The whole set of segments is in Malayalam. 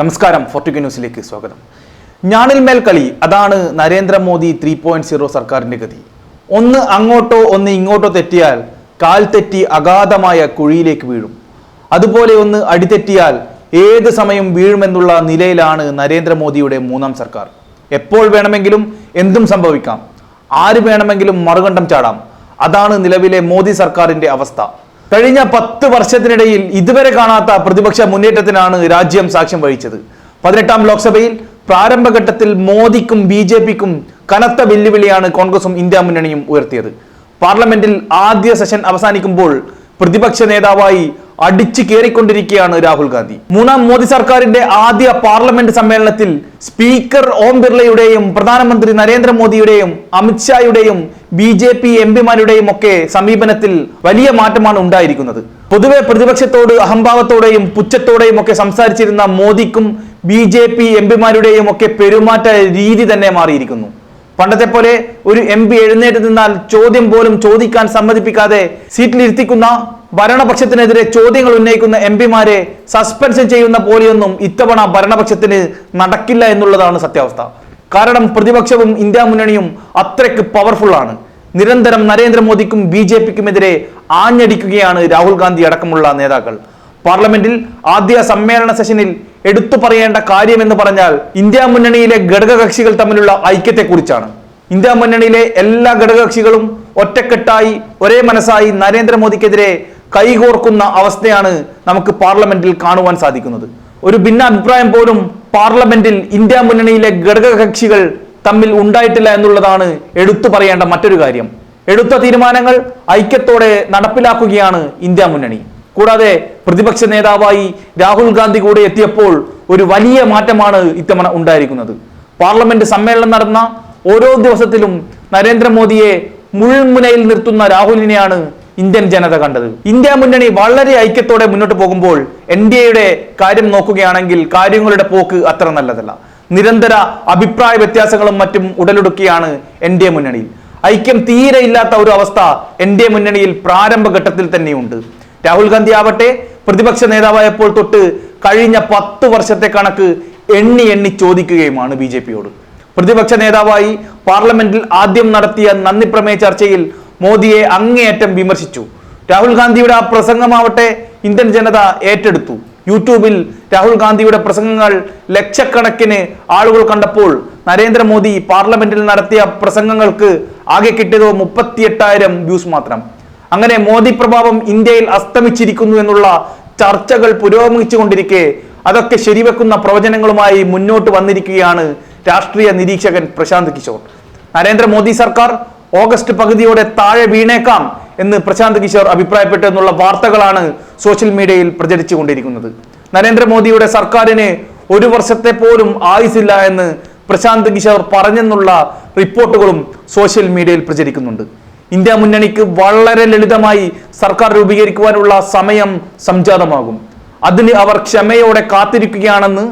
നമസ്കാരം ഫോർട്ടുഗ ന്യൂസിലേക്ക് സ്വാഗതം. ഞാണിൽ മേൽ കളി അതാണ് നരേന്ദ്രമോദി ത്രീ പോയിന്റ് സീറോ സർക്കാരിന്റെ ഗതി. ഒന്ന് അങ്ങോട്ടോ ഒന്ന് ഇങ്ങോട്ടോ തെറ്റിയാൽ കാൽ തെറ്റി അഗാധമായ കുഴിയിലേക്ക് വീഴും. അതുപോലെ ഒന്ന് അടിതെറ്റിയാൽ ഏത് സമയം വീഴുമെന്നുള്ള നിലയിലാണ് നരേന്ദ്രമോദിയുടെ മൂന്നാം സർക്കാർ. എപ്പോൾ വേണമെങ്കിലും എന്തും സംഭവിക്കാം. ആര് വേണമെങ്കിലും മറുകണ്ഠം ചാടാം. അതാണ് നിലവിലെ മോദി സർക്കാരിന്റെ അവസ്ഥ. കഴിഞ്ഞ പത്ത് വർഷത്തിനിടയിൽ ഇതുവരെ കാണാത്ത പ്രതിപക്ഷ മുന്നേറ്റത്തിനാണ് രാജ്യം സാക്ഷ്യം വഹിച്ചത്. പതിനെട്ടാം ലോക്സഭയിൽ പ്രാരംഭഘട്ടത്തിൽ മോദിക്കും ബി ജെ പിക്കും കനത്ത വെല്ലുവിളിയാണ് കോൺഗ്രസും ഇന്ത്യ മുന്നണിയും ഉയർത്തിയത്. പാർലമെന്റിൽ ആദ്യ സെഷൻ അവസാനിക്കുമ്പോൾ പ്രതിപക്ഷ നേതാവായി അടിച്ചു കയറിക്കൊണ്ടിരിക്കുകയാണ് രാഹുൽ ഗാന്ധി. മൂന്നാം മോദി സർക്കാരിന്റെ ആദ്യ പാർലമെന്റ് സമ്മേളനത്തിൽ സ്പീക്കർ ഓം ബിർളയുടെയും പ്രധാനമന്ത്രി നരേന്ദ്രമോദിയുടെയും അമിത്ഷായുടെയും ബി ജെ പി എം പിമാരുടെയും ഒക്കെ സമീപനത്തിൽ വലിയ മാറ്റമാണ് ഉണ്ടായിരിക്കുന്നത്. പൊതുവെ പ്രതിപക്ഷത്തോട് അഹംഭാവത്തോടെയും പുച്ഛത്തോടെയും ഒക്കെ സംസാരിച്ചിരുന്ന മോദിക്കും ബി ജെ പി എം പിമാരുടെയും ഒക്കെ പെരുമാറ്റ രീതി തന്നെ മാറിയിരിക്കുന്നു. പണ്ടത്തെ പോലെ ഒരു എം പി എഴുന്നേറ്റ് നിന്നാൽ ചോദ്യം പോലും ചോദിക്കാൻ സമ്മതിപ്പിക്കാതെ സീറ്റിലിരുത്തിക്കുന്ന ഭരണപക്ഷത്തിനെതിരെ ചോദ്യങ്ങൾ ഉന്നയിക്കുന്ന എം പിമാരെ സസ്പെൻഷൻ ചെയ്യുന്ന പോലെയൊന്നും ഇത്തവണ ഭരണപക്ഷത്തിന് നടക്കില്ല എന്നുള്ളതാണ് സത്യാവസ്ഥ. കാരണം പ്രതിപക്ഷവും ഇന്ത്യ മുന്നണിയും അത്രയ്ക്ക് പവർഫുൾ ആണ്. നിരന്തരം നരേന്ദ്രമോദിക്കും ബി ജെ പിക്കുമെതിരെ ആഞ്ഞടിക്കുകയാണ് രാഹുൽ ഗാന്ധി അടക്കമുള്ള നേതാക്കൾ. പാർലമെന്റിൽ ആദ്യ സമ്മേളന സെഷനിൽ എടുത്തു പറയേണ്ട കാര്യമെന്ന് പറഞ്ഞാൽ ഇന്ത്യ മുന്നണിയിലെ ഘടകകക്ഷികൾ തമ്മിലുള്ള ഐക്യത്തെക്കുറിച്ചാണ്. ഇന്ത്യ മുന്നണിയിലെ എല്ലാ ഘടകകക്ഷികളും ഒറ്റക്കെട്ടായി ഒരേ മനസ്സായി നരേന്ദ്രമോദിക്കെതിരെ കൈകോർക്കുന്ന അവസ്ഥയാണ് നമുക്ക് പാർലമെന്റിൽ കാണുവാൻ സാധിക്കുന്നത്. ഒരു ഭിന്നാഭിപ്രായം പോലും പാർലമെന്റിൽ ഇന്ത്യ മുന്നണിയിലെ ഘടകകക്ഷികൾ തമ്മിൽ ഉണ്ടായിട്ടില്ല എന്നുള്ളതാണ് എടുത്തു പറയേണ്ട മറ്റൊരു കാര്യം. എടുത്ത തീരുമാനങ്ങൾ ഐക്യത്തോടെ നടപ്പിലാക്കുകയാണ് ഇന്ത്യ മുന്നണി. കൂടാതെ പ്രതിപക്ഷ നേതാവായി രാഹുൽ ഗാന്ധി കൂടെ എത്തിയപ്പോൾ ഒരു വലിയ മാറ്റമാണ് ഇത്തവണ ഉണ്ടായിരിക്കുന്നത്. പാർലമെന്റ് സമ്മേളനം നടന്ന ഓരോ ദിവസത്തിലും നരേന്ദ്രമോദിയെ മുൾമുനയിൽ നിർത്തുന്ന രാഹുലിനെയാണ് ഇന്ത്യൻ ജനത കണ്ടത്. ഇന്ത്യ മുന്നണി വളരെ ഐക്യത്തോടെ മുന്നോട്ട് പോകുമ്പോൾ എൻ ഡി എയുടെ കാര്യം നോക്കുകയാണെങ്കിൽ കാര്യങ്ങളുടെ പോക്ക് അത്ര നല്ലതല്ല. നിരന്തര അഭിപ്രായ വ്യത്യാസങ്ങളും മറ്റും ഉടലെടുക്കുകയാണ് എൻ ഡി എ മുന്നണിയിൽ. ഐക്യം തീരെ ഇല്ലാത്ത ഒരു അവസ്ഥ എൻ ഡി എ മുന്നണിയിൽ പ്രാരംഭഘട്ടത്തിൽ തന്നെയുണ്ട്. രാഹുൽ ഗാന്ധി ആവട്ടെ പ്രതിപക്ഷ നേതാവായപ്പോൾ തൊട്ട് കഴിഞ്ഞ പത്ത് വർഷത്തെ കണക്ക് എണ്ണി എണ്ണി ചോദിക്കുകയുമാണ് ബി പ്രതിപക്ഷ നേതാവായി പാർലമെന്റിൽ ആദ്യം നടത്തിയ നന്ദി പ്രമേയ ചർച്ചയിൽ മോദിയെ അങ്ങേയറ്റം വിമർശിച്ചു. രാഹുൽ ഗാന്ധിയുടെ ആ പ്രസംഗമാവട്ടെ ഇന്ത്യൻ ജനത ഏറ്റെടുത്തു. യൂട്യൂബിൽ രാഹുൽ ഗാന്ധിയുടെ പ്രസംഗങ്ങൾ ലക്ഷക്കണക്കിന് ആളുകൾ കണ്ടപ്പോൾ നരേന്ദ്രമോദി പാർലമെന്റിൽ നടത്തിയ പ്രസംഗങ്ങൾക്ക് ആകെ കിട്ടിയത് മുപ്പത്തിയെട്ടായിരം വ്യൂസ് മാത്രം. അങ്ങനെ മോദി പ്രഭാവം ഇന്ത്യയിൽ അസ്തമിച്ചിരിക്കുന്നു എന്നുള്ള ചർച്ചകൾ പുരോഗമിച്ചുകൊണ്ടിരിക്കെ അതൊക്കെ ശരിവെക്കുന്ന പ്രവചനങ്ങളുമായി മുന്നോട്ട് വന്നിരിക്കുകയാണ് രാഷ്ട്രീയ നിരീക്ഷകൻ പ്രശാന്ത് കിഷോർ. നരേന്ദ്രമോദി സർക്കാർ ഓഗസ്റ്റ് പകുതിയോടെ താഴെ വീണേക്കാം എന്ന് പ്രശാന്ത് കിഷോർ അഭിപ്രായപ്പെട്ടു എന്നുള്ള വാർത്തകളാണ് സോഷ്യൽ മീഡിയയിൽ പ്രചരിച്ചു കൊണ്ടിരിക്കുന്നത് നരേന്ദ്രമോദിയുടെ സർക്കാരിന് ഒരു വർഷത്തെ പോലും ആയുസില്ല എന്ന് പ്രശാന്ത് കിഷോർ പറഞ്ഞെന്നുള്ള റിപ്പോർട്ടുകളും സോഷ്യൽ മീഡിയയിൽ പ്രചരിക്കുന്നുണ്ട്. ഇന്ത്യ മുന്നണിക്ക് വളരെ ലളിതമായി സർക്കാർ രൂപീകരിക്കുവാനുള്ള സമയം സംജാതമാകും. അതിന് അവർ ക്ഷമയോടെ കാത്തിരിക്കുകയാണെന്ന്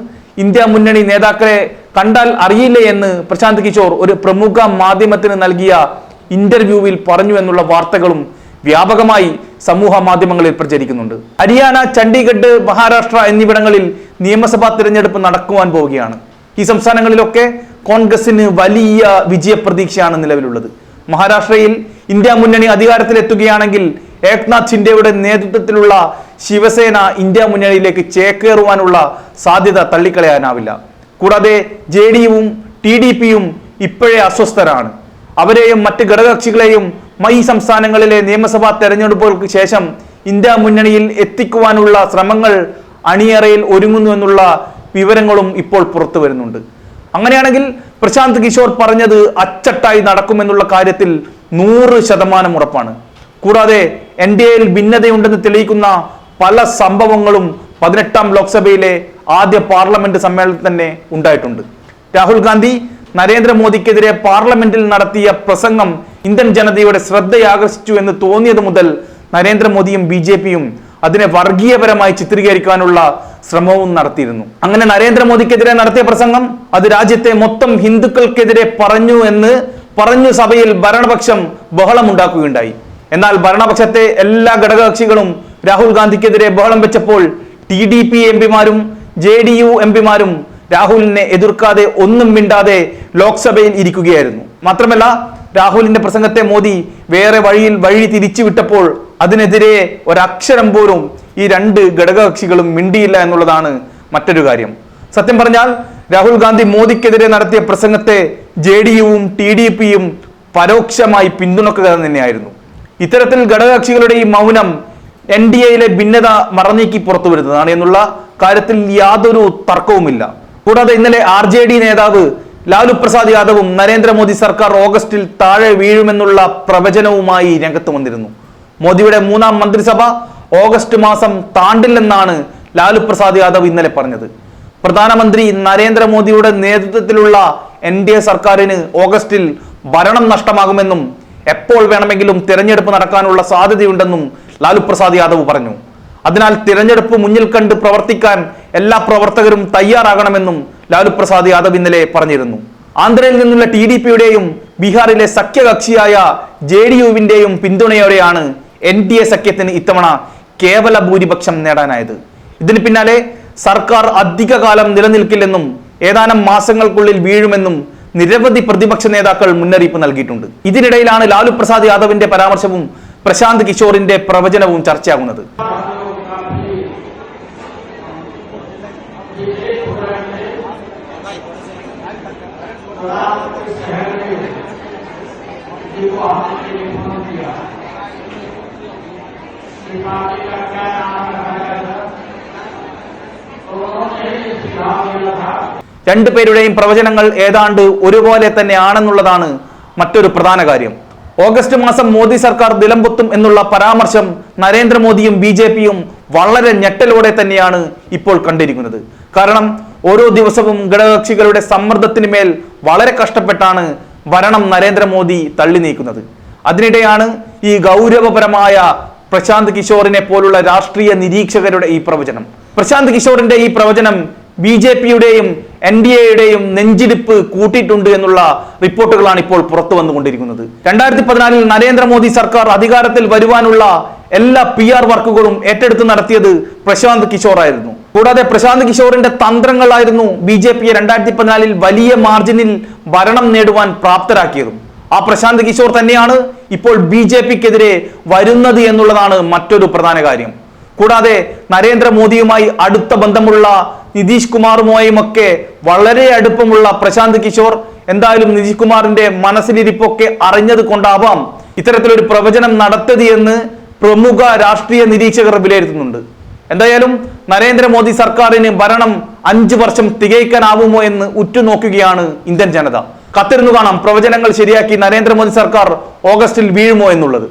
ഇന്ത്യ മുന്നണി നേതാക്കളെ കണ്ടാൽ അറിയില്ലേ എന്ന് പ്രശാന്ത് കിഷോർ ഒരു പ്രമുഖ മാധ്യമത്തിന് നൽകിയ ഇന്റർവ്യൂവിൽ പറഞ്ഞു എന്നുള്ള വാർത്തകളും വ്യാപകമായി സമൂഹ മാധ്യമങ്ങളിൽ പ്രചരിക്കുന്നുണ്ട്. ഹരിയാന ചണ്ഡീഗഡ് മഹാരാഷ്ട്ര എന്നിവിടങ്ങളിൽ നിയമസഭാ തിരഞ്ഞെടുപ്പ് നടക്കുവാൻ പോവുകയാണ്. ഈ സംസ്ഥാനങ്ങളിലൊക്കെ കോൺഗ്രസിന് വലിയ വിജയപ്രതീക്ഷയാണ് നിലവിലുള്ളത്. മഹാരാഷ്ട്രയിൽ ഇന്ത്യ മുന്നണി അധികാരത്തിലെത്തുകയാണെങ്കിൽ ഏക്നാഥ് ഷിൻഡെയുടെ നേതൃത്വത്തിലുള്ള ശിവസേന ഇന്ത്യ മുന്നണിയിലേക്ക് ചേക്കേറുവാനുള്ള സാധ്യത തള്ളിക്കളയാനാവില്ല. കൂടാതെ ജെ ഡി യുവും ടി ഡി പിയും ഇപ്പോഴേ അസ്വസ്ഥരാണ്. അവരെയും മറ്റ് ഘടകകക്ഷികളെയും മൈ സംസ്ഥാനങ്ങളിലെ നിയമസഭാ തെരഞ്ഞെടുപ്പുകൾക്ക് ശേഷം ഇന്ത്യ മുന്നണിയിൽ എത്തിക്കുവാനുള്ള ശ്രമങ്ങൾ അണിയറയിൽ ഒരുങ്ങുന്നു എന്നുള്ള വിവരങ്ങളും ഇപ്പോൾ പുറത്തു വരുന്നുണ്ട്. അങ്ങനെയാണെങ്കിൽ പ്രശാന്ത് കിഷോർ പറഞ്ഞത് അച്ചട്ടായി നടക്കുമെന്നുള്ള കാര്യത്തിൽ നൂറ് ശതമാനം ഉറപ്പാണ്. കൂടാതെ എൻ ഡി എയിൽ ഭിന്നതയുണ്ടെന്ന് തെളിയിക്കുന്ന പല സംഭവങ്ങളും പതിനെട്ടാം ലോക്സഭയിലെ ആദ്യ പാർലമെന്റ് സമ്മേളനത്തിൽ തന്നെ ഉണ്ടായിട്ടുണ്ട്. രാഹുൽ ഗാന്ധി നരേന്ദ്രമോദിക്കെതിരെ പാർലമെന്റിൽ നടത്തിയ പ്രസംഗം ഇന്ത്യൻ ജനതയുടെ ശ്രദ്ധയാകർഷിച്ചു എന്ന് തോന്നിയത് മുതൽ നരേന്ദ്രമോദിയും ബി ജെ പിയും അതിനെ വർഗീയപരമായി ചിത്രീകരിക്കാനുള്ള ശ്രമവും നടത്തിയിരുന്നു. അങ്ങനെ നരേന്ദ്രമോദിക്കെതിരെ നടത്തിയ പ്രസംഗം അത് രാജ്യത്തെ മൊത്തം ഹിന്ദുക്കൾക്കെതിരെ പറഞ്ഞു എന്ന് പറഞ്ഞു സഭയിൽ ഭരണപക്ഷം ബഹളമുണ്ടാക്കുകയുണ്ടായി. എന്നാൽ ഭരണപക്ഷത്തെ എല്ലാ ഘടകകക്ഷികളും രാഹുൽ ഗാന്ധിക്കെതിരെ ബഹളം വെച്ചപ്പോൾ ടി ഡി പി എം പിമാരും ജെ ഡി യു എം പിമാരും രാഹുലിനെ എതിർക്കാതെ ഒന്നും മിണ്ടാതെ ലോക്സഭയിൽ ഇരിക്കുകയായിരുന്നു. മാത്രമല്ല രാഹുലിന്റെ പ്രസംഗത്തെ മോദി വേറെ വഴിയിൽ വഴി തിരിച്ചു വിട്ടപ്പോൾ അതിനെതിരെ ഒരക്ഷരം പോലും ഈ രണ്ട് ഘടകകക്ഷികളും മിണ്ടിയില്ല എന്നുള്ളതാണ് മറ്റൊരു കാര്യം. സത്യം പറഞ്ഞാൽ രാഹുൽ ഗാന്ധി മോദിക്കെതിരെ നടത്തിയ പ്രസംഗത്തെ ജെ ഡി യുവും ടി ഡി പിയും പരോക്ഷമായി പിന്തുണക്കുക തന്നെയായിരുന്നു. ഇത്തരത്തിൽ ഘടകകക്ഷികളുടെ ഈ മൗനം എൻ ഡി എയിലെ ഭിന്നത മറന്നീക്കി പുറത്തു വരുന്നതാണ് എന്നുള്ള കാര്യത്തിൽ യാതൊരു തർക്കവുമില്ല. കൂടാതെ ഇന്നലെ ആർ ജെ ഡി നേതാവ് ലാലു പ്രസാദ് യാദവും നരേന്ദ്രമോദി സർക്കാർ ഓഗസ്റ്റിൽ താഴെ വീഴുമെന്നുള്ള പ്രവചനവുമായി രംഗത്ത് വന്നിരുന്നു. മോദിയുടെ മൂന്നാം മന്ത്രിസഭ ഓഗസ്റ്റ് മാസം താണ്ടില്ലെന്നാണ് ലാലു പ്രസാദ് യാദവ് ഇന്നലെ പറഞ്ഞത്. പ്രധാനമന്ത്രി നരേന്ദ്രമോദിയുടെ നേതൃത്വത്തിലുള്ള എൻ ഡി എ സർക്കാരിന് ഓഗസ്റ്റിൽ ഭരണം നഷ്ടമാകുമെന്നും എപ്പോൾ വേണമെങ്കിലും തിരഞ്ഞെടുപ്പ് നടക്കാനുള്ള സാധ്യതയുണ്ടെന്നും ലാലു പ്രസാദ് യാദവ് പറഞ്ഞു. അതിനാൽ തിരഞ്ഞെടുപ്പ് മുന്നിൽ കണ്ട് പ്രവർത്തിക്കാൻ എല്ലാ പ്രവർത്തകരും തയ്യാറാകണമെന്നും ലാലു പ്രസാദ് യാദവ് ഇന്നലെ പറഞ്ഞിരുന്നു. ആന്ധ്രയിൽ നിന്നുള്ള ടി ഡി പിയുടെയും ബീഹാറിലെ സഖ്യകക്ഷിയായ ജെ ഡി യുവിന്റെയും പിന്തുണയോടെയാണ് എൻ ഡി എ സഖ്യത്തിന് ഇത്തവണ കേവല ഭൂരിപക്ഷം നേടാനായത്. ഇതിന് പിന്നാലെ സർക്കാർ അധികകാലം നിലനിൽക്കില്ലെന്നും ഏതാനും മാസങ്ങൾക്കുള്ളിൽ വീഴുമെന്നും നിരവധി പ്രതിപക്ഷ നേതാക്കൾ മുന്നറിയിപ്പ് നൽകിയിട്ടുണ്ട്. ഇതിനിടയിലാണ് ലാലു പ്രസാദ് യാദവിന്റെ പരാമർശവും പ്രശാന്ത് കിഷോറിന്റെ പ്രവചനവും ചർച്ചയാകുന്നത്. രണ്ടുപേരുടെയും പ്രവചനങ്ങൾ ഏതാണ്ട് ഒരുപോലെ തന്നെ ആണെന്നുള്ളതാണ് മറ്റൊരു പ്രധാന കാര്യം. ഓഗസ്റ്റ് മാസം മോദി സർക്കാർ നിലംപൊത്തും എന്നുള്ള പരാമർശം നരേന്ദ്രമോദിയും ബി ജെ പിയും വളരെ ഞെട്ടലോടെ തന്നെയാണ് ഇപ്പോൾ കണ്ടിരിക്കുന്നത്. കാരണം ഓരോ ദിവസവും ഘടകകക്ഷികളുടെ സമ്മർദ്ദത്തിന് മേൽ വളരെ കഷ്ടപ്പെട്ടാണ് ഭരണം നരേന്ദ്രമോദി തള്ളി നീക്കുന്നത്. അതിനിടെയാണ് ഈ ഗൗരവപരമായ പ്രശാന്ത് കിഷോറിനെ പോലുള്ള രാഷ്ട്രീയ നിരീക്ഷകരുടെ ഈ പ്രവചനം. പ്രശാന്ത് കിഷോറിന്റെ ഈ പ്രവചനം ബി ജെ പിയുടെയും എൻ ഡി എയുടെയും നെഞ്ചിടിപ്പ് കൂട്ടിയിട്ടുണ്ട് എന്നുള്ള റിപ്പോർട്ടുകളാണ് ഇപ്പോൾ പുറത്തു വന്നുകൊണ്ടിരിക്കുന്നത്. രണ്ടായിരത്തി പതിനാലിൽ നരേന്ദ്രമോദി സർക്കാർ അധികാരത്തിൽ വരുവാനുള്ള എല്ലാ പി ആർ വർക്കുകളും ഏറ്റെടുത്ത് നടത്തിയത് പ്രശാന്ത് കിഷോർ ആയിരുന്നു കൂടാതെ പ്രശാന്ത് കിഷോറിന്റെ തന്ത്രങ്ങളായിരുന്നു ബി ജെ പിയെ രണ്ടായിരത്തി പതിനാലിൽ വലിയ മാർജിനിൽ ഭരണം നേടുവാൻ പ്രാപ്തരാക്കിയതും. ആ പ്രശാന്ത് കിഷോർ തന്നെയാണ് ഇപ്പോൾ ബി ജെ പിക്കെതിരെ വരുന്നത് എന്നുള്ളതാണ് മറ്റൊരു പ്രധാന കാര്യം. കൂടാതെ നരേന്ദ്രമോദിയുമായി അടുത്ത ബന്ധമുള്ള നിതീഷ് കുമാറുമായുമൊക്കെ വളരെ അടുപ്പമുള്ള പ്രശാന്ത് കിഷോർ എന്തായാലും നിതീഷ് കുമാറിന്റെ മനസ്സിലിരിപ്പൊക്കെ അറിഞ്ഞത് കൊണ്ടാവാം ഇത്തരത്തിലൊരു പ്രവചനം നടത്തിയത് എന്ന് പ്രമുഖ രാഷ്ട്രീയ നിരീക്ഷകർ വിലയിരുത്തുന്നുണ്ട്. എന്തായാലും നരേന്ദ്രമോദി സർക്കാരിന് ഭരണം അഞ്ചു വർഷം തികയ്ക്കാനാവുമോ എന്ന് ഉറ്റുനോക്കുകയാണ് ഇന്ത്യൻ ജനത. കത്തിരുന്നു കാണാം പ്രവചനങ്ങൾ ശരിയാക്കി നരേന്ദ്രമോദി സർക്കാർ ഓഗസ്റ്റിൽ വീഴുമോ എന്നുള്ളത്.